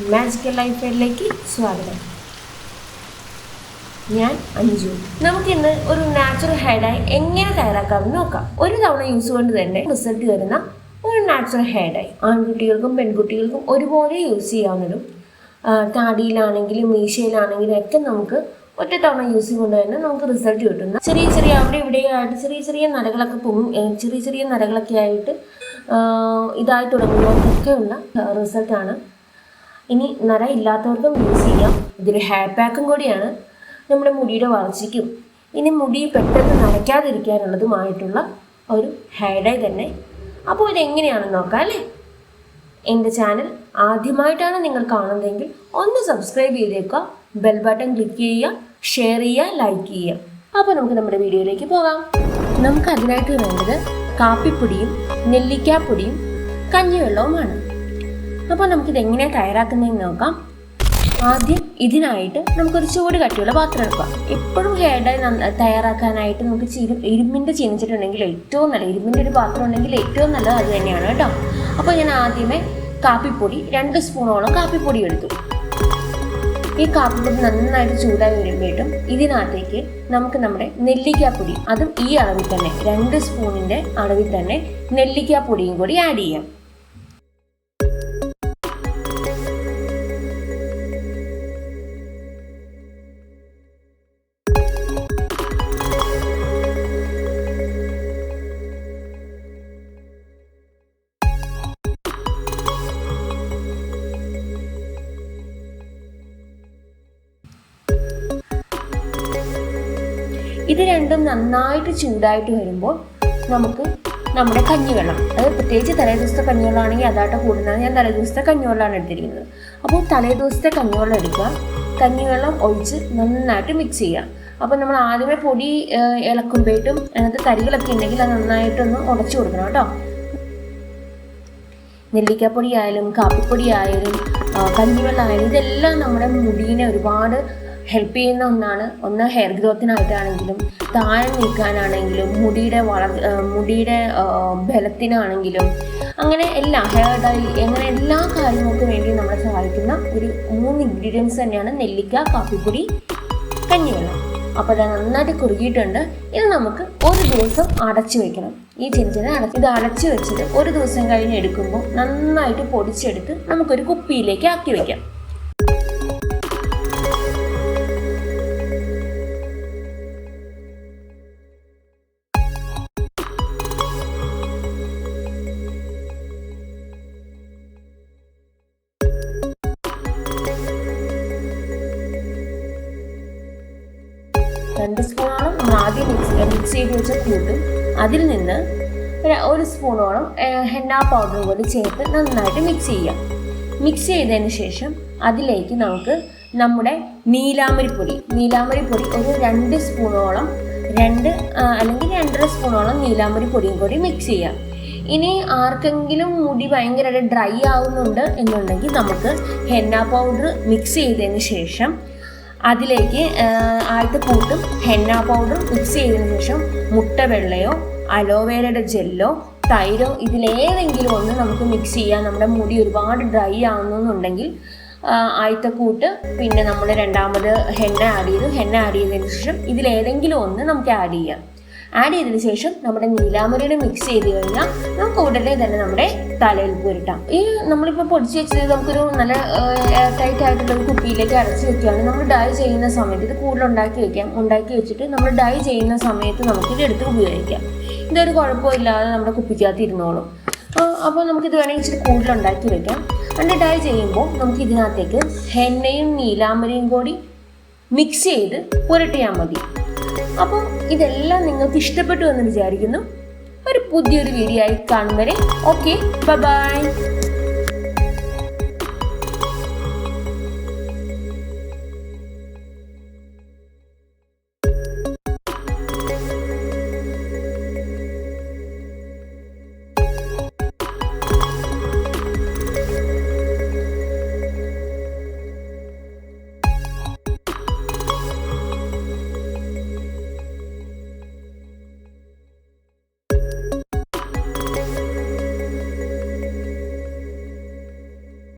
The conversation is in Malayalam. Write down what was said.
മാജിക്കൽ ലൈഫ് എഡിലേക്ക് സ്വാഗതം. ഞാൻ അഞ്ജു. നമുക്കിന്ന് ഒരു നാച്ചുറൽ ഹെയർഡായി എങ്ങനെ തയ്യാറാക്കാമെന്ന് നോക്കാം. ഒരു തവണ യൂസ് കൊണ്ട് തന്നെ റിസൾട്ട് വരുന്ന ഒരു നാച്ചുറൽ ഹെയർഡായി ആൺകുട്ടികൾക്കും പെൺകുട്ടികൾക്കും ഒരുപോലെ യൂസ് ചെയ്യാവുന്നതും താടിയിലാണെങ്കിലും മീശയിലാണെങ്കിലും ഒക്കെ നമുക്ക് ഒറ്റ തവണ യൂസ് കൊണ്ട് തന്നെ നമുക്ക് റിസൾട്ട് കിട്ടുന്ന ചെറിയ ചെറിയ അവിടെ ഇവിടെയായിട്ട് ചെറിയ ചെറിയ നരകളൊക്കെ പോകും ചെറിയ ചെറിയ നരകളൊക്കെ ആയിട്ട് ഇതായി തുടങ്ങുന്നതൊക്കെയുള്ള റിസൾട്ടാണ് ഇനി നര ഇല്ലാത്തവർക്കും യൂസ് ചെയ്യാം. ഇതൊരു ഹെയർ പാക്കും കൂടിയാണ്. നമ്മുടെ മുടിയുടെ വളർച്ചയ്ക്കും. ഇനി മുടി പെട്ടെന്ന് നരയ്ക്കാതിരിക്കാനുള്ളതുമായിട്ടുള്ള ഒരു ഹെയർ ഡൈ തന്നെ. അപ്പോൾ ഇതെങ്ങനെയാണെന്ന് നോക്കാം അല്ലേ? എന്റെ ചാനൽ ആദ്യമായിട്ടാണ് നിങ്ങൾ കാണുന്നതെങ്കിൽ ഒന്ന് സബ്സ്ക്രൈബ് ചെയ്തേക്കുക. ബെൽ ബട്ടൺ ക്ലിക്ക് ചെയ്യുക. ഷെയർ ചെയ്യുക. ലൈക്ക് ചെയ്യുക. അപ്പോൾ നമുക്ക് നമ്മുടെ വീഡിയോയിലേക്ക് പോകാം. നമുക്ക് അതിനായിട്ട് വേണ്ടത് കാപ്പിപ്പൊടിയും നെല്ലിക്കാപ്പൊടിയും കഞ്ഞിവെള്ളവുമാണ്. അപ്പോൾ നമുക്കിത് എങ്ങനെയാണ് തയ്യാറാക്കുന്നതെന്ന് നോക്കാം. ആദ്യം ഇതിനായിട്ട് നമുക്കൊരു ചൂട് കട്ടിയുള്ള പാത്രം എടുക്കാം. എപ്പോഴും ഹെയർ ഡൈ തയ്യാറാക്കാനായിട്ട് നമുക്ക് ചിരു ഇരുമ്പിന്റെ ചീനിച്ചിട്ടുണ്ടെങ്കിൽ ഏറ്റവും നല്ല ഇരുമ്പിന്റെ ഒരു പാത്രം ഉണ്ടെങ്കിൽ ഏറ്റവും നല്ലത് അത് തന്നെയാണ് കേട്ടോ. അപ്പോൾ ഞാൻ ആദ്യമേ കാപ്പിപ്പൊടി രണ്ട് സ്പൂണോളം കാപ്പിപ്പൊടി എടുത്തു. ഈ കാപ്പിപ്പൊടി നന്നായിട്ട് ചൂടായി വരുമ്പോഴേക്കും ഇതിനകത്തേക്ക് നമുക്ക് നമ്മുടെ നെല്ലിക്കാപ്പൊടി അതും ഈ അളവിൽ തന്നെ രണ്ട് സ്പൂണിന്റെ അളവിൽ തന്നെ നെല്ലിക്കാപ്പൊടിയും കൂടി ആഡ് ചെയ്യാം. ഇത് രണ്ടും നന്നായിട്ട് ചൂടായിട്ട് വരുമ്പോൾ നമുക്ക് നമ്മുടെ കഞ്ഞിവെള്ളം. അത് പ്രത്യേകിച്ച് തലേദിവസത്തെ കഞ്ഞിവെള്ളമാണെങ്കിൽ അതാട്ട് കൂടുന്നത്. ഞാൻ തലേദിവസത്തെ കഞ്ഞിവെള്ളമാണ് എടുത്തിരിക്കുന്നത്. അപ്പോൾ തലേദിവസത്തെ കഞ്ഞിവെള്ളം എടുക്കുക. കഞ്ഞിവെള്ളം ഒഴിച്ച് നന്നായിട്ട് മിക്സ് ചെയ്യുക. അപ്പോൾ നമ്മൾ ആദ്യമേ പൊടി ഏഹ്, ഇളക്കുമ്പോഴേക്കും അതിനകത്ത് തരികളൊക്കെ ഉണ്ടെങ്കിൽ അത് നന്നായിട്ടൊന്ന് ഉടച്ചു കൊടുക്കണം കേട്ടോ. നെല്ലിക്കാപ്പൊടി ആയാലും കാപ്പിപ്പൊടി ആയാലും കഞ്ഞിവെള്ളം ആയാലും ഇതെല്ലാം നമ്മുടെ മുടീനെ ഒരുപാട് ഹെൽപ്പ് ചെയ്യുന്ന ഒന്നാണ്. ഒന്ന് ഹെയർ ഗ്രോത്തിനായിട്ടാണെങ്കിലും താഴെ നീക്കാനാണെങ്കിലും മുടിയുടെ വളർ മുടിയുടെ ബലത്തിനാണെങ്കിലും അങ്ങനെ എല്ലാ ഹെയർ ഡൈ അങ്ങനെ എല്ലാ കാര്യങ്ങൾക്കും വേണ്ടി നമ്മളെ സഹായിക്കുന്ന ഒരു മൂന്ന് ഇൻഗ്രീഡിയൻസ് തന്നെയാണ് നെല്ലിക്ക കാപ്പിപ്പൊടി കഞ്ഞിവെള്ളം. അപ്പോൾ അത് നന്നായിട്ട് കുറുകിയിട്ടുണ്ട്. ഇത് നമുക്ക് ഒരു ദിവസം അടച്ചു വെക്കണം. ഈ ചെഞ്ചിനെ അടച്ച് ഇത് അടച്ചു വെച്ചിട്ട് ഒരു ദിവസം കഴിഞ്ഞ് എടുക്കുമ്പോൾ നന്നായിട്ട് പൊടിച്ചെടുത്ത് നമുക്കൊരു കുപ്പിയിലേക്ക് ആക്കി വെക്കാം. രണ്ട് സ്പൂണോളം നമ്മൾ മിക്സ് മിക്സ് ചെയ്ത് വെച്ച കൂട്ടും അതിൽ നിന്ന് ഒരു- സ്പൂണോളം ഹെന്ന പൗഡർ കൂടി ചേർത്ത് നന്നായിട്ട് മിക്സ് ചെയ്യാം. മിക്സ് ചെയ്തതിന് ശേഷം അതിലേക്ക് നമുക്ക് നമ്മുടെ നീലാമരിപ്പൊടി നീലാമരിപ്പൊടി ഒരു രണ്ട് സ്പൂണോളം രണ്ട് അല്ലെങ്കിൽ രണ്ടര സ്പൂണോളം നീലാമരി പൊടിയും കൂടി മിക്സ് ചെയ്യാം. ഇനി ആർക്കെങ്കിലും മുടി ഭയങ്കരമായിട്ട് ഡ്രൈ ആവുന്നുണ്ട് എന്നുണ്ടെങ്കിൽ നമുക്ക് ഹെന്ന പൗഡർ മിക്സ് ചെയ്തതിന് ശേഷം അതിലേക്ക് ആദ്യത്തെ കൂട്ടും ഹെന്ന പൗഡർ മിക്സ് ചെയ്തതിനു ശേഷം മുട്ട വെള്ളയോ അലോവേരയുടെ ജെല്ലോ തൈരോ ഇതിലേതെങ്കിലും ഒന്ന് നമുക്ക് മിക്സ് ചെയ്യാം. നമ്മുടെ മുടി ഒരുപാട് ഡ്രൈ ആകുന്നുണ്ടെങ്കിൽ ആദ്യത്തെ കൂട്ട് പിന്നെ നമ്മൾ രണ്ടാമത് ഹെന്ന ആഡ് ചെയ്തു. ഹെന്ന ആഡ് ചെയ്തതിന് ശേഷം ഇതിലേതെങ്കിലും ഒന്ന് നമുക്ക് ആഡ് ചെയ്യാം. ആഡ് ചെയ്തതിന് ശേഷം നമ്മുടെ നീലാമരയുടെ മിക്സ് ചെയ്ത് കഴിഞ്ഞാൽ നമുക്ക് ഉടനെ തന്നെ നമ്മുടെ തലയിൽ പുരട്ടാം. ഈ നമ്മളിപ്പോൾ പൊടിച്ച് വെച്ചത് നമുക്കൊരു നല്ല ടൈറ്റ് ആയിട്ടുള്ള കുപ്പിയിലേക്ക് അടച്ച് വെക്കുകയാണെങ്കിൽ നമ്മൾ ഡൈ ചെയ്യുന്ന സമയത്ത് ഇത് കൂടുതൽ ഉണ്ടാക്കി വെക്കാം. ഉണ്ടാക്കി വെച്ചിട്ട് നമ്മൾ ഡൈ ചെയ്യുന്ന സമയത്ത് നമുക്കിത് എടുത്ത് ഉപയോഗിക്കാം. ഇതൊരു കുഴപ്പമില്ലാതെ നമ്മുടെ കുപ്പിക്കകത്ത് ഇരുന്നോളും. അപ്പോൾ നമുക്കിത് വേണമെങ്കിൽ ഇച്ചിരി കൂടുതൽ ഉണ്ടാക്കി വെക്കാം. അതിന്റെ ഡൈ ചെയ്യുമ്പോൾ നമുക്ക് ഇതിനകത്തേക്ക് ഹെന്നയും നീലാമരയും കൂടി മിക്സ് ചെയ്ത് പുരട്ടിയാൽ മതി. അപ്പോൾ ഇതെല്ലാം നിങ്ങൾക്ക് ഇഷ്ടപ്പെട്ടു എന്ന് വിചാരിക്കുന്നു. ഒരു പുതിയൊരു വീഡിയോ ആയി കാണും വരെ ഓക്കെ ബൈ